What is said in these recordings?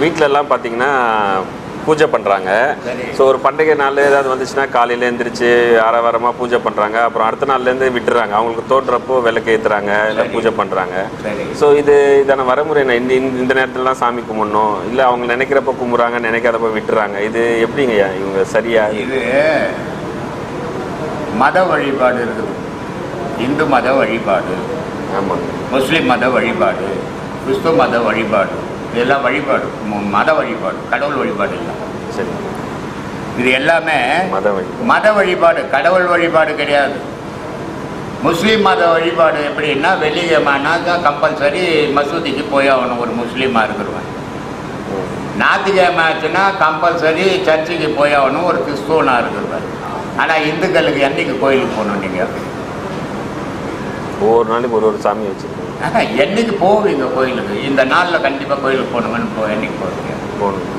வீட்டிலலாம் பார்த்தீங்கன்னா பூஜை பண்ணுறாங்க. ஸோ ஒரு பண்டிகை நாள் ஏதாவது வந்துச்சுன்னா காலையில் எழுந்திரிச்சு ஆரவாரமாக பூஜை பண்ணுறாங்க அப்புறம் அடுத்த நாள்லேருந்து விட்டுறாங்க. அவங்களுக்கு தோன்றப்போ விளக்கு ஏற்றுறாங்க இல்லை. பூஜை பண்ணுறாங்க ஸோ இது இதான வரைமுறை இந்த இந்த- நேரத்துலலாம் சாமி கும்பிடணும். இல்லை அவங்க நினைக்கிறப்ப கும்பிட்றாங்க நினைக்காதப்ப விட்டுறாங்க. இது எப்படிங்கய்யா? இவங்க சரியா? இது மத வழிபாடு இருக்குது. இந்து மத வழிபாடு. ஆமாம் முஸ்லிம் மத வழிபாடு. கிறிஸ்துவ மத வழிபாடு. இதெல்லாம் வழிபாடு மத வழிபாடு கடவுள் வழிபாடு இல்லை. சரி. இது எல்லாமே மத மத வழிபாடு கடவுள் வழிபாடு கிடையாது. முஸ்லீம் மத வழிபாடு எப்படின்னா வெள்ளிக்கிழமைனாக்கா கம்பல்சரி மசூதிக்கு போய் ஆகணும் ஒரு முஸ்லீமாக இருக்கிறவன். ஞாயிற்றுக்கிழமை ஆச்சுன்னா கம்பல்சரி சர்ச்சுக்கு போய் ஆகணும் ஒரு கிறிஸ்துவனாக இருக்கிறவன். ஆனால் இந்துக்களுக்கு என்னைக்கு கோயிலுக்கு போகணும் நீங்கள் ஒவ்வொரு நாளைக்கு ஒரு ஒரு சாமி வச்சுருக்கோம் என்னைக்கு போவீங்க கோயிலுக்கு? இந்த நாளில் கண்டிப்பாக கோயிலுக்கு போகணுங்கன்னு போ என்னைக்கு போவீங்க? போகணும்.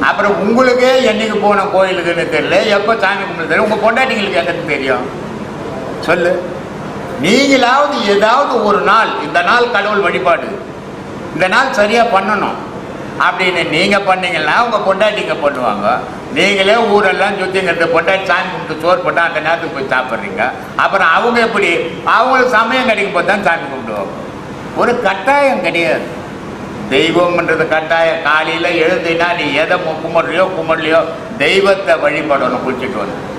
அப்புறம் உங்களுக்கே என்னைக்கு போன கோயிலுக்குன்னு தெரியல. எப்போ சாமி கும்பிட்டு தெரியல. உங்கள் பொண்டாட்டிங்களுக்கு எங்களுக்கு தெரியும்? சொல்லு. நீங்களாவது ஏதாவது ஒரு நாள் இந்த நாள் கடவுள் வழிபாடு. இந்த நாள் சரியாக பண்ணணும். அப்படின்னு நீங்கள் பண்ணீங்கன்னா உங்கள் பொண்டாட்டிங்க பண்ணுவாங்க. நீங்களே ஊரெல்லாம் சுற்றிங்கிறது பொண்டாட்டி சாமி கும்பிட்டு சோறு போட்டால் அந்த நேரத்துக்கு போய் சாப்பிட்றீங்க. அப்புறம் அவங்க எப்படி? அவங்களுக்கு சமயம் கிடைக்கும் போது தான் சாமி கும்பிடுவாங்க. ஒரு கட்டாயம் கிடையாது. தெய்வம்ன்றது கட்டாயம். காலையில் எழுந்தினா நீ எதை மு- கும்பிட்றியோ தெய்வத்தை வழிபடணும் குளிச்சுட்டு வந்து.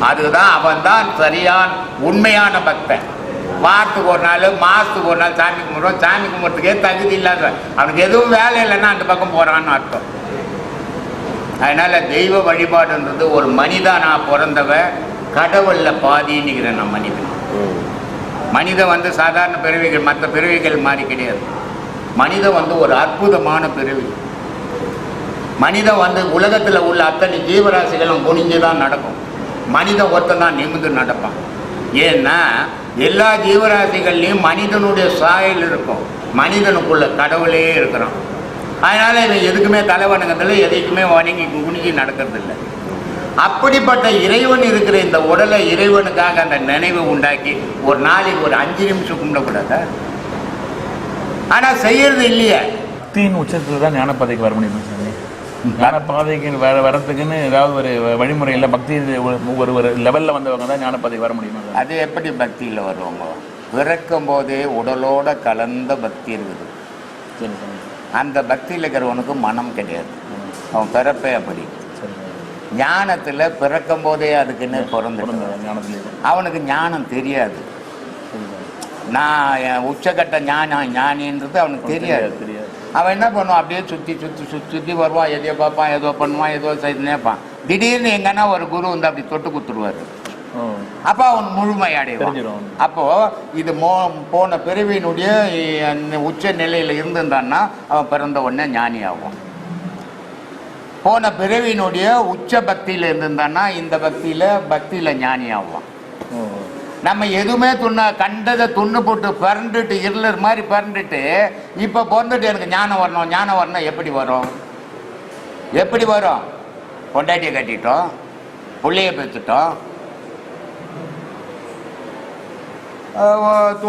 அதுதான் அவன் தான் சரியான உண்மையான பக்தன். வாரத்துக்கு ஒரு நாள் மாதத்துக்கு ஒரு நாள் சாமி கும்பிடுவோம் சாமி கும்பிட்றதுக்கே தகுதி இல்லாத அவனுக்கு எதுவும் வேலை இல்லைன்னா அந்த பக்கம் போகிறான்னு அர்த்தம். அதனால் தெய்வ வழிபாடுன்றது ஒரு மனிதனா பிறந்தவ கடவுளில் பாதின்னுக்கிறேன் நான் மனிதன். மனிதன் வந்து சாதாரண பிறவிகள் மற்ற பிறவிகள் மாதிரி கிடையாது. மனிதன் வந்து ஒரு அற்புதமான பிறவி. மனிதன் வந்து உலகத்தில் உள்ள அத்தனை ஜீவராசிகளும் குனிஞ்சு தான் நடக்கும். மனிதன் ஒருத்தன் தான் நிமிந்து நடப்பான். ஏன்னா எல்லா ஜீவராசிகள்லையும் மனிதனுடைய சாயல் இருக்கும். மனிதனுக்குள்ள கடவுளே இருக்கிறான். அதனால் இவன் எதுக்குமே தலை வணங்கதில்லை எதைக்குமே வணங்கி குனிஞ்சு நடக்கிறதில்ல. அப்படிப்பட்ட இறைவன் இருக்கிற இந்த உடலை இறைவனுக்காக அந்த நினைவை உண்டாக்கி ஒரு நாளைக்கு ஒரு அஞ்சு நிமிஷம் கும்பிடக்கூடாதா ஆனால் செய்யறது இல்லையே. தீன் உச்சத்தில் தான் ஞானப்பதைக்கு வர முடியுமா. ஞானப்பாதைக்கு வர வரத்துக்குன்னு ஏதாவது ஒரு வழிமுறை இல்லை பக்தி ஒரு ஒரு லெவலில் வந்தவங்க தான் ஞானப்பாதைக்கு வர முடியுமா? அது எப்படி பக்தியில் வருவாங்க பிறக்கும் போதே உடலோட கலந்த பக்தி இருக்குது. அந்த பக்தியில் இருக்கிறவனுக்கு மனம் கிடையாது. அவன் பிறப்பே அப்படி. ஞானத்தில் பிறக்கும் போதே அதுக்குன்னு பிறந்து அவனுக்கு ஞானம் தெரியாது. நான் என் உச்சக்கட்ட ஞானம் ஞானின்றது அவனுக்கு தெரியாது அவன் என்ன பண்ணுவான்? அப்படியே சுற்றி சுற்றி சுற்றி சுற்றி வருவான். எதையோ பார்ப்பான் ஏதோ பண்ணுவான் ஏதோ செய்து நேர்ப்பான் திடீர்னு எங்கன்னா ஒரு குரு வந்து அப்படி தொட்டு குத்துருவார் ஓ. அப்போ அவன் முழுமை அடைவான் அப்போ இது மோ போன பிறவியினுடைய உச்ச நிலையில் இருந்திருந்தான்னா அவன் பிறந்த உடனே ஞானி ஆகும் போன பிறவியினுடைய உச்ச பக்தியில் இருந்திருந்தான்னா இந்த பக்தியில் பக்தியில் ஞானி ஆகுவான் ஓ. நம்ம எதுவுமே துண்ண கண்டதை துண்ணு போட்டு பிறண்டுட்டு இருளர் மாதிரி பிறண்டுட்டு இப்போ பிறந்துட்டு எனக்கு ஞானம் வரணும் ஞானம் வரணும் எப்படி வரும்? எப்படி வரும்? பொண்டாட்டியை கட்டிட்டோம் பிள்ளைய பெற்றுட்டோம்.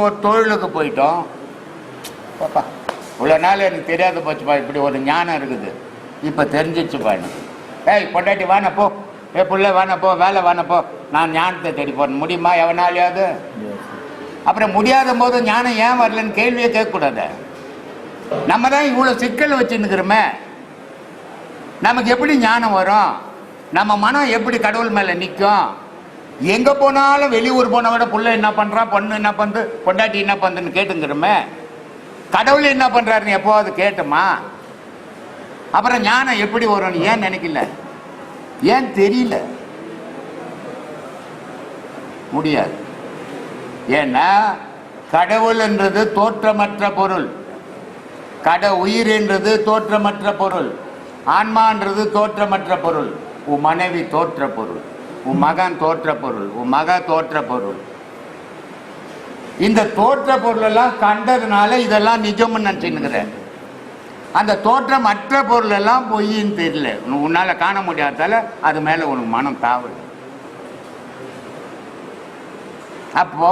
ஒரு தொழிலுக்கு போயிட்டோம். பாப்பா இவ்வளோ நாள் எனக்கு தெரியாத போச்சுப்பா இப்படி ஒரு ஞானம் இருக்குது. இப்போ தெரிஞ்சிச்சுப்பா எனக்கு ஏய் பொண்டாட்டி வான போ. ஏ பிள்ளை வேணப்போ வேலை வேணப்போ நான் ஞானத்தை தேடி போறேன். முடியுமா எவனாலையாவது? அப்புறம் முடியாத போது ஞானம் ஏன் வரலன்னு கேள்வியே கேட்கக்கூடாது. நம்ம தான் இவ்வளோ சிக்கல் வச்சுன்னுக்கிறோமே. நமக்கு எப்படி ஞானம் வரும்? நம்ம மனம் எப்படி கடவுள் மேலே நிற்கும் எங்கே போனாலும் வெளியூர் போன விட புள்ள என்ன பண்ணுறான் பொண்ணு என்ன பண்ணுது பொண்டாட்டி என்ன பண்ணுதுன்னு கேட்டுங்கிறோமே. கடவுள் என்ன பண்ணுறாருன்னு எப்போவாது கேட்டோமா? அப்புறம் ஞானம் எப்படி வரும்னு ஏன் நினைக்கல? ஏன் தெரியல? முடியாது. ஏன்னா கடவுள்ன்றது தோற்றமற்ற பொருள். கட உயிர் என்றது தோற்றமற்ற பொருள். ஆன்மான்றது தோற்றமற்ற பொருள். உன் மனைவி தோற்ற பொருள். உன் மகன் தோற்ற பொருள். உன் மக தோற்ற பொருள். இந்த தோற்ற பொருளெல்லாம் கண்டதுனால இதெல்லாம் நிஜம்னு நினச்சின்னுக்கிறேன். அந்த தோற்றம் மற்ற பொருள் எல்லாம் பொய்ன்னு தெரியல. உன் உன்னால காண முடியாதால அது மேல உனக்கு மனம் தாவல் அப்போ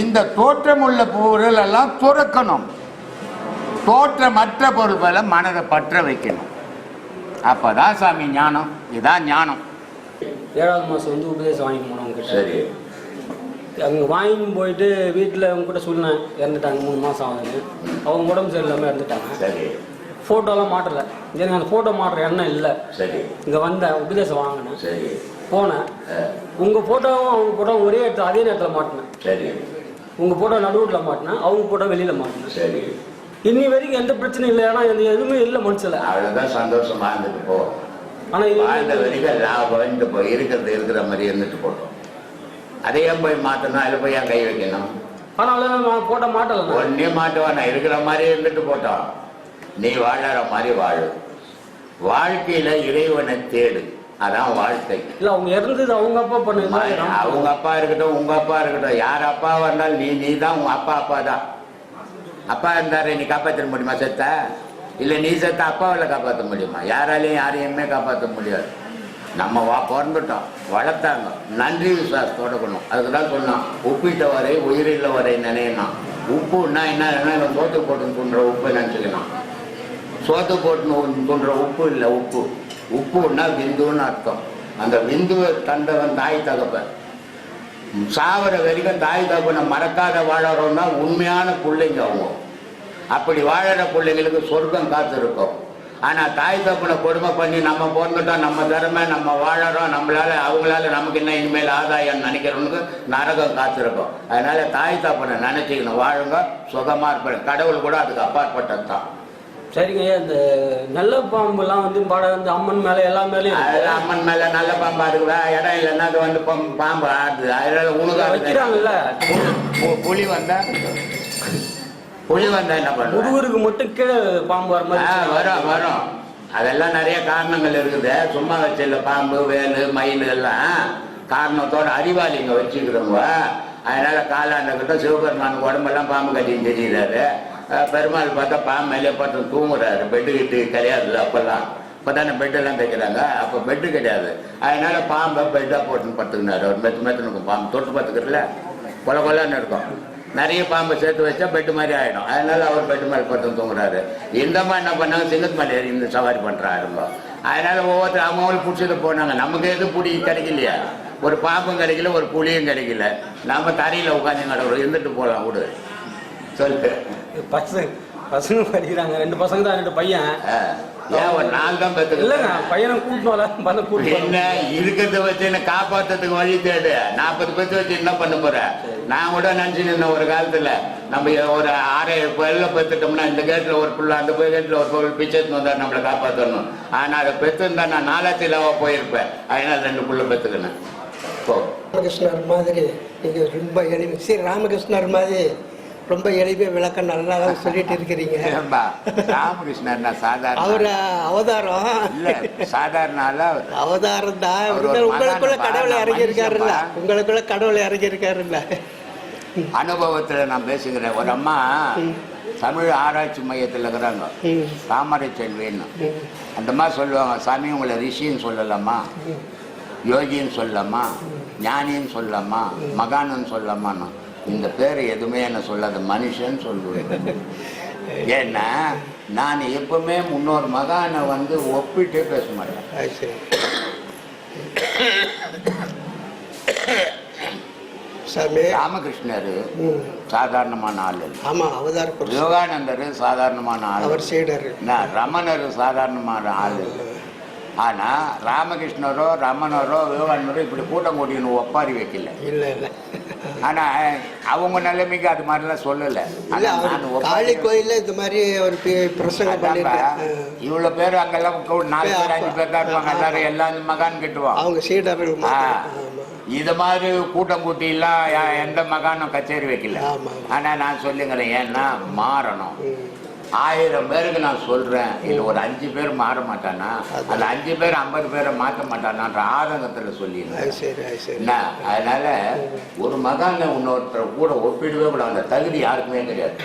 இந்த தோற்றம் உள்ள பொருள் எல்லாம் துறக்கணும் தோற்றமற்ற பொருள்களை மனதை பற்ற வைக்கணும். அப்பதான் சாமி ஞானம். இதான் ஞானம். ஏழாவது மாதம் வந்து உபதேசம் வாங்கி போனோம் கிட்ட சரி. அங்கே வாங்கி போயிட்டு வீட்டில் அவங்க கூட சொன்னேன் இறந்துட்டாங்க மூணு மாதம் ஆகுது அவங்க உடம்பு சரியில்லாமல் இறந்துட்டாங்க. சரி. ஃபோட்டோலாம் மாட்டல. எனக்கு அந்த ஃபோட்டோ மாட்டுற எண்ணம் இல்லை. சரி. இங்கே வந்தேன் உபதேசம் வாங்கினேன். சரி. போனேன். உங்கள் ஃபோட்டோவும் அவங்க ஃபோட்டோ ஒரே இடத்துல அதே நேரத்தில் மாட்டினேன். சரி. உங்கள் ஃபோட்டோ நடுவில் மாட்டினேன். அவங்க ஃபோட்டோ வெளியில் மாட்டினேன். சரி. இன்னி வரைக்கும் எந்த பிரச்சனையும் இல்லை. ஏன்னா எதுவுமே இல்லை மனுஷில். அவ்வளவுதான் சந்தோஷமா இருந்துட்டு போ. ஆனால் வாழ்ந்த வரைக்கும் லாபம் இந்த போய் இருக்கிறது இருக்கிற மாதிரி இருந்துட்டு போட்டோம். அதை ஏன் போய் மாற்றணும் அதில் போய் ஏன் கை வைக்கணும். ஆனால் ஃபோட்டோ மாட்டலை. ஒன்னே மாட்டுவானா. இருக்கிற மாதிரி இருந்துட்டு போட்டோம். நீ வாழற மாதிரி வாழு. வாழ்க்கையில இறைவனை தேடு. அதான் வாழ்க்கை. இல்லை அவங்க இறந்தது அவங்க அப்பா பண்ணது அவங்க அப்பா இருக்கட்டும் உங்க அப்பா இருக்கட்டும் யார் அப்பா வந்தாலும் நீ நீ தான் உங்க அப்பா அப்பா தான். அப்பா இருந்தாரு நீ காப்பாற்ற முடியுமா செத்த? இல்ல நீ செத்த அப்பாவில் காப்பாற்ற முடியுமா? யாராலையும் யாரையுமே காப்பாற்ற முடியாது. நம்ம வா பிறந்துட்டோம். வளர்த்தாங்க. நன்றி விசுவாசத்தோட இருக்கணும் அதுக்கு தான் சொன்னான் உப்பிட்ட வரை உயிரில்ல வரை நினையணும் உப்புன்னா என்ன சோத்து போட்டு துன்ற உப்பு நினச்சிக்கணும். சோத்து போட்டு தோன்ற உப்பு இல்லை உப்பு. உப்புன்னா விந்துன்னு அர்த்தம். அந்த விந்துவை தந்தவன் தாய் தகப்பன். சாவர வரைக்கும் தாய் தகப்பனை மறக்காத வாழறோம்னா உண்மையான பிள்ளைங்க அவங்க. அப்படி வாழற பிள்ளைங்களுக்கு சொர்க்கம் காத்திருக்கும். ஆனால் தாய் தகப்பனை கொடுமை பண்ணி நம்ம பிறந்துட்டோம் நம்ம திறமை நம்ம வாழறோம் நம்மளால அவங்களால நமக்கு என்ன இனிமேல் ஆதாயம் நினைக்கிறவனுக்கு நரகம் காத்திருக்கும். அதனால தாய் தகப்பனை நினைச்சிக்கணும் வாழுங்க சுகமாக இருப்பேன் கடவுள் கூட அதுக்கு அப்பாற்பட்டது தான் சரிங்க இந்த நல்ல பாம்புலாம் வந்து பாட வந்து அம்மன் மேலே எல்லா மேலேயும். அதெல்லாம் அம்மன் மேல நல்ல பாம்பா இருக்குதா? இடம் இல்லைன்னா அது வந்து பாம்பு பாம்பு ஆடுது. அதனால உனக்கு வைக்கிறாங்கல்ல? புலி வந்தா புலி வந்தா என்ன பண்ணுவ? முதுகுருக்கு மட்டும் கீழே பாம்பு வர மாதிரி வரும் வரும். அதெல்லாம் நிறைய காரணங்கள் இருக்குது. சும்மா வச்சில்ல பாம்பு வேலு மயில் எல்லாம் காரணத்தோட அறிவாளிங்க வச்சுக்கிறவங்க அதனால காலாண்ட கிட்ட சிவபெருமான் உடம்பெல்லாம் பாம்பு கட்டின்னு தெரியுறாரு பெருமாள் பார்த்தா பாம்பு மேலே பார்த்து தூங்குறாரு. பெட்டு கிட்டு கிடையாது அப்பெல்லாம். இப்போ தானே பெட்டெல்லாம் தைக்கிறாங்க. அப்போ பெட்டு கிடையாது. அதனால பாம்பை பெட்டாக போட்டுன்னு படுத்துக்கினாரு. ஒரு மெத்து மெத்துன்னு இருக்கும் பாம்பு தொட்டு பார்த்துக்கிறல கொல கொலன்னு இருக்கும். நிறைய பாம்பை சேர்த்து வச்சா பெட்டு மாதிரி ஆகிடும் அதனால அவர் பெட்டு மேலே படுத்து தூங்குறாரு. இந்த மாதிரி என்ன பண்ணாங்க? சிங்கத்து மேலே இந்த சவாரி பண்ணுறாருங்க அதனால ஒவ்வொருத்தர் அவங்களும் பிடிச்சது போனாங்க. நமக்கு எதுவும் பிடி கிடைக்கலையா? ஒரு பாம்பும் கிடைக்கல ஒரு புளியும் கிடைக்கல. நாம தரையில் உட்காந்து கடவுள் இருந்துட்டு போகலாம் விடு. சொல்லு. பசங்க பசங்க படிக்கிறாங்க. ரெண்டு பசங்க தான் ரெண்டு பையன். ஆ, ஏன் ஒரு நாள் தான் இல்லைங்க பையனை கூட்டிட்டு வர வந்து கூட்டிட்டு என்ன இருக்கிறத வச்சு என்ன காப்பாத்துறதுக்கு வழி தேடு. நாற்பது பேர்த்து வச்சு என்ன பண்ண போற? நான் கூட இருந்தேன் ஒரு காலத்துல. நம்ம ஒரு ஆறு பேர்ல பெத்துட்டோம்னா இந்த கேட்ல ஒரு புள்ள அந்த கேட்ல ஒரு பொருள் பிச்சை எடுத்துன்னு வந்தா நம்மளை காப்பாற்றணும் ஆனா அதை பெத்துருந்தா நான் நாலாத்தி இல்லாம போயிருப்பேன். அதனால ரெண்டு புள்ள பெத்துக்கினேன். ராமகிருஷ்ணர் மாதிரி ரொம்ப எளிமை. ஸ்ரீ ராமகிருஷ்ணர் மாதிரி ரொம்ப எளிமையாக விளக்கம் நல்லா சொல்லிட்டு இருக்கிறீங்க. ஏம்பா, ராமகிருஷ்ணன் நான் சாதாரண அவர் அவதாரம். இல்ல சாதாரண. அவதாரம் தான். உங்களுக்குள்ள கடவுளை இறங்கியிருக்காருல்ல. உங்களுக்குள்ள கடவுளை இறங்கியிருக்காருல்ல. அனுபவத்துல நான் பேசுகிறேன் ஒரு அம்மா தமிழ் ஆராய்ச்சி மையத்தில் இருக்கிறாங்க. தாமரை செல்வின்னு. அந்த மாதிரி சொல்லுவாங்க சாமி உங்களை ரிஷின்னு சொல்லலாமா? யோகின்னு சொல்லலாமா? ஞானின்னு சொல்லலாமா? மகானன்னு சொல்லலாமான்னு. இந்த பேர் எதுவுமே என்ன சொல்லாத மனுஷன் சொல்லுவேன். ஏன்னா நான் எப்பவுமே முன்னோர் மகானை வந்து ஒப்பிட்டே பேச மாட்டேன். ராமகிருஷ்ணர். சாதாரணமான ஆள் ஆமாம் அவதார யோகானந்தர் சாதாரணமான ஆள் அவர் ரமணர் சாதாரணமான ஆள் இல்லை. ஆனா ராமகிருஷ்ணரோ ரமணரோ விவேகானந்தரோ இப்படி கூட்டம் கூட்டின்னு ஒப்பாரி வைக்கல இல்லை இல்லை ஆனா அவங்க நிலைமைக்கு அது மாதிரிலாம் சொல்லல காளி கோயிலில் இந்த மாதிரி ஒரு பிரசங்கம் இவ்வளவு பேர் அங்கெல்லாம் நாலு பேர் அஞ்சு பேர் தான் இருப்பாங்க. எல்லாரும் எல்லாம் மகான் கட்டுவான் அவங்க. ஆமா. இது மாதிரி கூட்டம் கூட்டிலாம் எந்த மகானும் கச்சேரி வைக்கல ஆமா. ஆனா நான் சொல்லுங்கிறேன் ஏன்னா மாறணும். ஆயிரம் பேருக்கு நான் சொல்றேன். இது ஒரு அஞ்சு பேர் மாற மாட்டானா? அந்த அஞ்சு பேர் ஐம்பது பேரை மாற்ற மாட்டானான்ற ஆதங்கத்துல சரி என்ன? அதனால ஒரு மகானை இன்னொருத்தர் கூட ஒப்பிடவே கூடாது. அந்த தகுதி யாருக்குமே கிடையாது.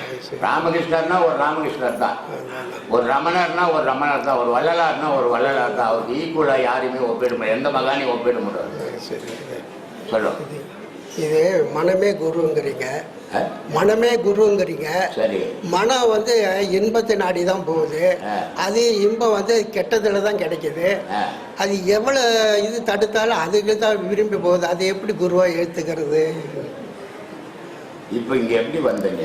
ராமகிருஷ்ணர்னா ஒரு ராமகிருஷ்ணர் தான். ஒரு ரமணர்னா ஒரு ரமணர் தான். ஒரு வள்ளலார்னா ஒரு வள்ளலார் தான். அவருக்கு ஈக்குவலா யாரையுமே ஒப்பிட முடியாது. எந்த மகானையும் ஒப்பிட முடியாது. சரி சொல்லும் இது மனமே குருங்கிறீங்க? மனமே குருங்கிறீங்க. மனம் வந்து இன்பத்தை நாடி தான் போகுது. அது இன்பம் வந்து கெட்டதுல தான் கிடைக்குது. அது எவ்வளோ இது தடுத்தாலும் அதுக்கு தான் விரும்பி போகுது. அதை எப்படி குருவா ஏற்றுக்கிறது இப்ப இங்க எப்படி வந்தீங்க?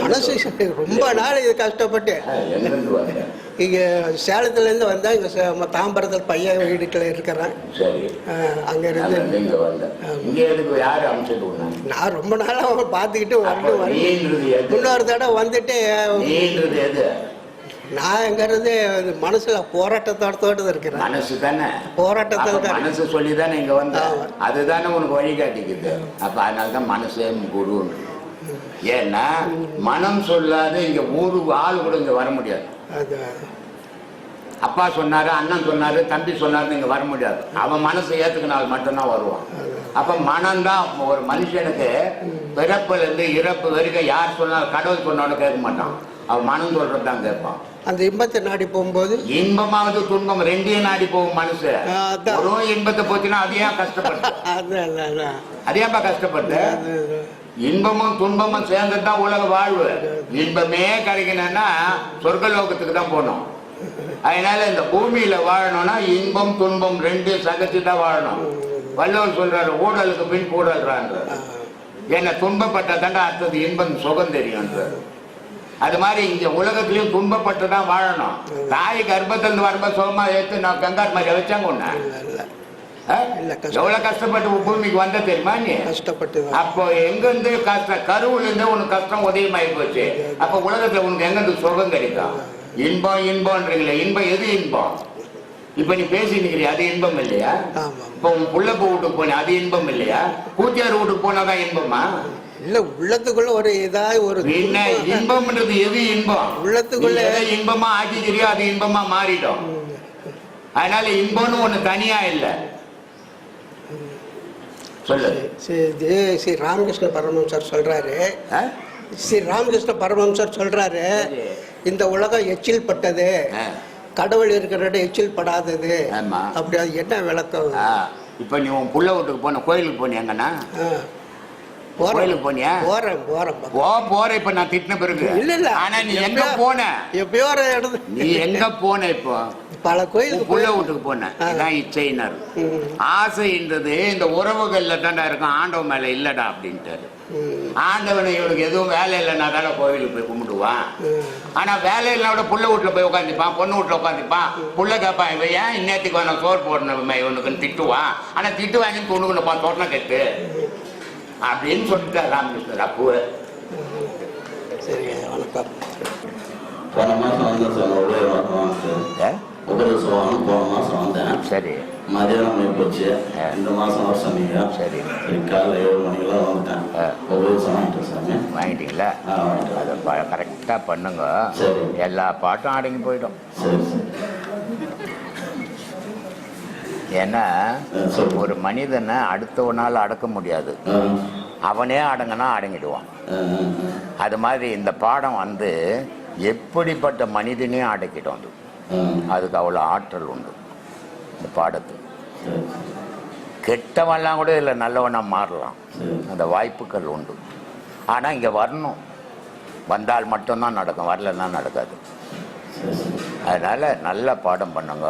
மனசு ரொம்ப நாள் இது கஷ்டப்பட்டு. இங்கே சேலத்துலேருந்து வந்தால் இங்கே தாம்பரத்தில் பையன் வீடுக்கில் இருக்கிறேன். அமைச்சிட்டு விடுனாங்க நான் ரொம்ப நாளாக அவன் பார்த்துக்கிட்டு எது? இன்னொரு தடவை வந்துட்டு நான் எங்கிறது மனசுல போராட்டத்தோட இருக்கிறேன். மனசு தானே? போராட்டத்தில் அப்ப தான் மனசு சொல்லி தானே இங்க வந்த. அதுதானே உனக்கு வழிகாட்டிக்குது அப்ப அதனால தான் மனசே குருன்னு ஏன்னா மனம் சொல்லாத இங்க ஒரு ஆள் கூட இங்க வர முடியாது. அது அப்பா சொன்னாரு அண்ணன் சொன்னாரு தம்பி சொன்னாரு இங்க வர முடியாது. அவன் மனசை ஏத்துக்கினால் மட்டும்தான் வருவான். அப்ப மனம்தான் ஒரு மனுஷனுக்கு பிறப்புல இருந்து இறப்பு வரைக்கும் யார் சொன்னாலும் கடவுள் சொன்னாலும் கேட்க மாட்டான். அவன் மனம் சொல்றது தான் கேட்பான். அந்த இன்பத்தை நாடி போகும்போது? இன்பமாவது துன்பம் ரெண்டையும் நாடி போகும் அதான். ஒரு இன்பத்தை போச்சுன்னா அது ஏன் கஷ்டப்பட்டு? அதான் அதான், அதான். அது ஏன்பா கஷ்டப்பட்டு. இன்பமும் துன்பமும் சேர்ந்து தான் உலக வாழ்வு. இன்பமே கிடைக்கணும்னா சொர்க்கலோகத்துக்கு தான் போகணும். அதனால இந்த பூமியில வாழணும்னா இன்பம் துன்பம் ரெண்டு சகச்சு தான் வாழணும். வள்ளுவர் சொல்றாரு ஊழலுக்கு பின் கூடல்றான்றார் ஏன்னா துன்பப்பட்டதாண்டா அடுத்தது இன்பம் சுகம் தெரியும்ன்றார் அது மாதிரி இங்க உலகத்திலயும் துன்பப்பட்டு தான் வாழணும். தாய் கர்ப்பத்திலிருந்து வரும்போது சுகமா ஏற்று நான் கங்காட் மாதிரி வச்சாங்க உன்ன எவ்வளவு கஷ்டப்பட்டு பூமிக்கு வந்த தெரியுமா நீ? கஷ்டப்பட்டு அப்போ எங்க இருந்து கஷ்டம் கருவுல இருந்து உனக்கு கஷ்டம் உதயமாயி போச்சு. அப்ப உலகத்துல உனக்கு எங்க இருந்து சுகம் கிடைக்கும் இன்பம் இன்பம்ன்றீங்களே இன்பம் எது இன்பம்? இப்ப நீ பேசி நிக்கிறிய அது இன்பம் இல்லையா? இப்ப உன் புள்ளப்ப வீட்டுக்கு போன அது இன்பம் இல்லையா? கூத்தியார் வீட்டுக்கு போனாதான் இன்பமா? இல்ல உள்ளத்துக்குள்ள ஒரு ஏதாவது ஒரு என்ன இன்பம்ன்றது எது இன்பம்? உள்ளத்துக்குள்ள- இன்பமா ஆக்கிக்கிறியோ அது இன்பமா மாறிடும். அதனால இன்பம்னு ஒண்ணு தனியா இல்ல. சொல்லு ஸ்ரீ இது ஸ்ரீ ராமகிருஷ்ண பரமஹம்சர் சொல்றாரு ஆ? ஸ்ரீ ராமகிருஷ்ண பரமஹம்சர் சொல்றாரு சரி. இந்த உலகம் எச்சில் பட்டது. கடவுள் இருக்கிற இடம் எச்சில் படாதது. அப்படி அது என்ன விளக்கம் இப்ப நீ உன் புள்ள வீட்டுக்கு போன கோயிலுக்கு. போறேன் கோயிலுக்கு போனியா? போறேன் போறேன் போ. போற இப்ப நான் திட்டின பிறகு. இல்ல இல்ல. ஆனா நீ எங்க போன? எப்பயோ ஒரு நீ எங்க போன இப்போ? பல கோயிலுக்கு புள்ள வீட்டுக்கு போன. ஆ. இதான் ஆசைன்றது இந்த உறவுகள்ல தாண்டா இருக்கும். ஆண்டவன் மேல இல்லடா அப்படின்ட்டாரு. ஆண்டவனை இவனுக்கு எதுவும் வேலை இல்லைன்னா தானே கோயிலுக்கு போய் கும்பிடுவான். ஆனா வேலை இல்லைனா புள்ள வீட்டுல போய் உட்காந்துப்பான் பொண்ணு வீட்டுல உட்காந்துப்பான் புள்ள கேட்பான் இவன் ஏன் இன்னத்துக்கு வேணும் சோறு போடணும் இவனுக்குன்னு திட்டுவான். ஆனா திட்டு வாங்கி துணுக்குன்னு தோட்டனை கட்டு. அப்படின்னு சொல்லிட்டார் ராமகிருஷ்ணர் அப்போ சரி வணக்கம். போன மாதம் வந்தேன் சார் உபய வாங்க உபய சொல்லுவாங்க போன மாதம் வந்தேன். சரி. மதியானம் ஆகி போச்சு. இந்த மாதம் வர சொன்னீங்க. சரி. சரி காலைல ஏழு மணிக்கெல்லாம் வந்துட்டேன். ஆ. உபயோகம் வாங்கிட்டேன் சாமி. வாங்கிட்டீங்களா? அதை கரெக்டாக பண்ணுங்க. சரி. எல்லா பாட்டும் அடங்கி போயிடும். சரி சரி. ஏன்னா. ஒரு மனிதனை அடுத்தவனால் அடக்க முடியாது. அவனே அடங்கினா அடங்கிடுவான். அது மாதிரி இந்த பாடம் வந்து எப்படிப்பட்ட மனிதனையும் அடக்கிடும் அது ஆ. அதுக்கு அவ்வளோ ஆற்றல் உண்டு இந்த பாடத்துக்கு சரி கெட்டவன்லாம் கூட இதில் நல்லவனா மாறலாம். அந்த வாய்ப்புகள் உண்டு. ஆனால் இங்கே வரணும். வந்தால் மட்டும்தான் நடக்கும் வரலன்னா நடக்காது. அதனால் நல்ல பாடம் பண்ணுங்க.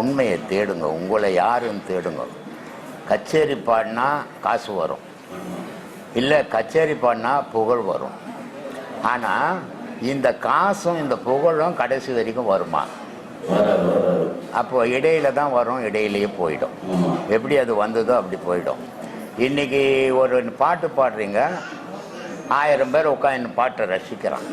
உண்மையை தேடுங்க. உங்களை யாருன்னு தேடுங்க. கச்சேரி பாடினா காசு வரும். இல்லை கச்சேரி பாடினா புகழ் வரும். ஆனால் இந்த காசும் இந்த புகழும் கடைசி வரைக்கும் வருமா? அப்போ இடையில தான் வரும் இடையிலேயே போயிடும். எப்படி அது வந்ததோ அப்படி போயிடும். இன்னைக்கு ஒரு பாட்டு பாடுறீங்க. ஆயிரம் பேர் உட்காந்து பாட்டை ரசிக்கிறான்.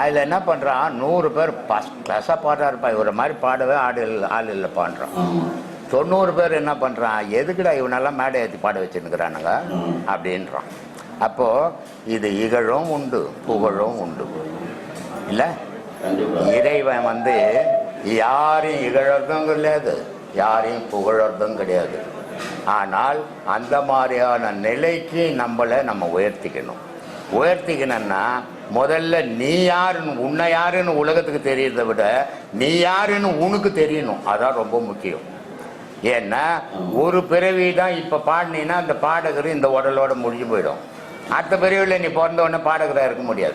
அதில் என்ன பண்ணுறான் நூறு பேர் ஃபஸ்ட் கிளாஸாக பாடுறாருப்பா இவரை மாதிரி பாடவே ஆடு இல்லை ஆள் இல்லை பாடுறான். தொண்ணூறு பேர் என்ன பண்ணுறான் எதுக்குடா இவனெல்லாம் மேடை ஏற்றி பாட வச்சுருக்கிறானுங்க. அப்படின்றான். அப்போது இது இகழும் உண்டு புகழும் உண்டு. இல்லை? இறைவன் வந்து யாரையும் இகழறதும் கிடையாது யாரையும் புகழறதும் கிடையாது. ஆனால் அந்த மாதிரியான நிலைக்கு நம்மளை நம்ம உயர்த்திக்கணும். உயர்த்திக்கணும்னா முதல்ல நீ யாருன்னு உன்னை யாருன்னு உலகத்துக்கு தெரியறதை விட நீ யாருன்னு உனக்கு தெரியணும். அதான் ரொம்ப முக்கியம். ஏன்னா ஒரு பிறவி தான் இப்போ பாடினீன்னா அந்த பாடகர் இந்த உடலோட முடிஞ்சு போயிடும். அடுத்த பிறவியில் நீ பிறந்த உடனே பாடகராக இருக்க முடியாது.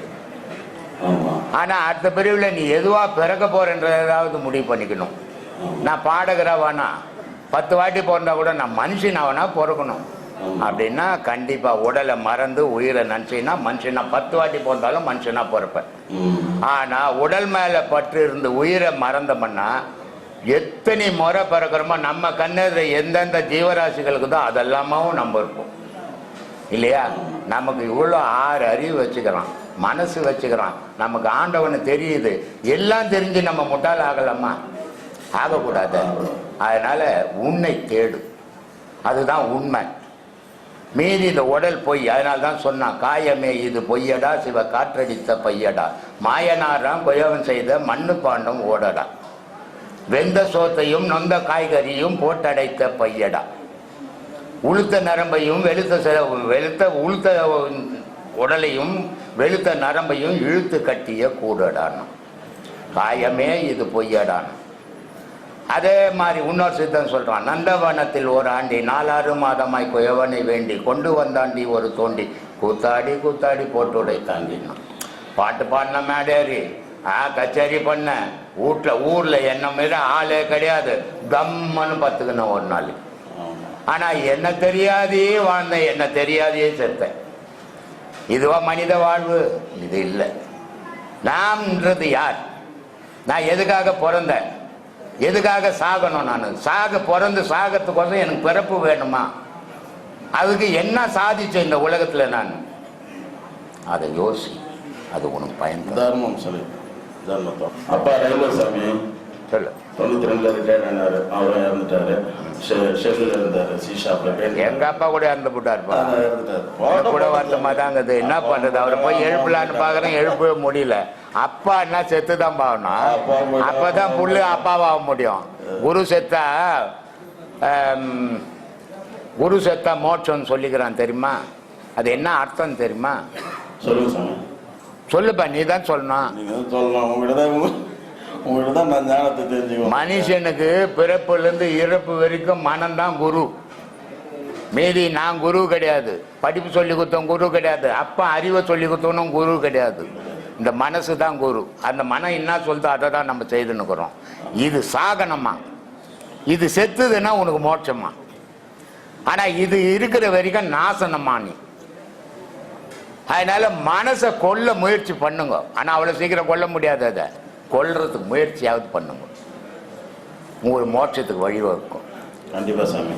ஆமா. ஆனா அடுத்த பிரிவுல நீ எதுவா பிறக்க போறன்றதாவது முடிவு பண்ணிக்கணும். நான் பாடகரா வேணா. பத்து வாட்டி பிறந்தா கூட நான் மனுஷனா வேணா பிறக்கணும். அப்படின்னா கண்டிப்பா உடலை மறந்து உயிரை நினச்சின்னா மனுஷனா பத்து வாட்டி பிறந்தாலும் மனுஷனா பிறப்பேன் ம். ஆனா உடல் மேல பற்று இருந்து உயிரை மறந்தோம்னா எத்தனை முறை பிறக்கிறோமோ நம்ம கண்ணெதிர எந்தெந்த ஜீவராசிகளுக்கு தான் அதெல்லாமாவும் நம்ம இருப்போம். இல்லையா? நமக்கு இவ்வளோ ஆறு அறிவு வச்சுக்கிறான் மனசு வச்சுக்கிறான். நமக்கு ஆண்டவனு தெரியுது. எல்லாம் தெரிஞ்சு நம்ம முட்டாள் ஆகலாமா? ஆகக்கூடாது. அதனால உன்னை தேடு. அதுதான் உண்மை. மீதி இந்த உடல் பொய் அதனால தான் சொன்னான் காயமே இது பொய்யடா சிவ காற்றடித்த பையடா. மாயனாராம் குயவன் செய்த மண்ணு பாண்டம் ஓடடா. வெந்த சோத்தையும் நொந்த காய்கறியும் போட்டடைத்த பையடா. உளுத்த நரம்பையும் வெளுத்த செ- வெளுத்த உளுத்த உடலையும் வெளுத்த நரம்பையும் இழுத்து கட்டிய கூடடான் காயமே இது பொய்யடான் அதே மாதிரி இன்னொரு சித்தம் சொல்றான் நந்தவனத்தில் ஒரு ஆண்டி நாலாறு மாதமாய் குயவனை வேண்டி கொண்டு வந்தாண்டி ஒரு தோண்டி கூத்தாடி கூத்தாடி போட்டு தாங்கினான் பாட்டு பாடின மேடேறி ஆ கச்சேரி பண்ண வீட்டில் ஊரில் என்ன மாரி ஆளே கிடையாது தம்மன்னு பார்த்துக்கணும் ஒரு நாள். ஆனால் என்ன தெரியாதே வாழ்ந்தேன் என்ன தெரியாதையே செத்தேன். இதுவா மனித வாழ்வு? இது இல்லை. நாம்ன்றது யார்? நான் எதுக்காக பிறந்தேன்? எதுக்காக சாகணும் நான்? சாக பிறந்து சாகத்துக்கோசம் எனக்கு பிறப்பு வேணுமா? அதுக்கு என்ன சாதிச்சேன் இந்த உலகத்துல நான்? அதை யோசி. அது உனக்கு பயன் தரும். தர்மம் சொல்லி. தர்மத்தம் அப்பா ரயில்வேசாமி சொல்லு. தொண்ணூத்தி ரெண்டுல ரிட்டையர் ஆனாரு அவரும் இறந்துட்டாரு ஷெட்யூல் இருந்தாரு சி ஷாப்ல எங்க அப்பா கூட இறந்து போட்டாருப்பா இறந்துட்டாரு. கூட வருத்தமா தாங்குது என்ன பண்றது? அவரை போய் எழுப்பலான்னு பாக்குறேன் எழுப்பவே முடியல. அப்பா என்ன செத்து தான் பாக்கணும் அப்பதான் புள்ளு அப்பாவாக முடியும். குரு செத்தா குரு செத்தா மோட்சம்னு சொல்லிக்கிறான் தெரியுமா? அது என்ன அர்த்தம் தெரியுமா? சொல்லுப்பா நீ தான் சொல்லணும். தான் தான் தான் மனுஷனுக்கு பிறப்புலேருந்து இறப்பு வரைக்கும் மனம்தான் குரு. மீதி நான் குரு கிடையாது. படிப்பு சொல்லி கொடுத்தவன் குரு கிடையாது. அப்பா அறிவை சொல்லி கொடுத்தவனும் குரு கிடையாது. இந்த மனசு தான் குரு அந்த மனம் என்ன சொல்லுதோ அதை தான் நம்ம செய்துன்னுக்குறோம். இது சாகனமா? இது செத்துதுன்னா உனக்கு மோட்சமா? ஆனால் இது இருக்கிற வரைக்கும் நாசனமா நீ? அதனால மனசை கொல்ல முயற்சி பண்ணுங்க. ஆனால் அவ்வளோ சீக்கிரம் கொல்ல முடியாது அதை. கொல்றதுக்கு முயற்சியாவது பண்ணுங்க. உங்களுக்கு மோட்சத்துக்கு வழிவகுக்கும் கண்டிப்பாக சாமி.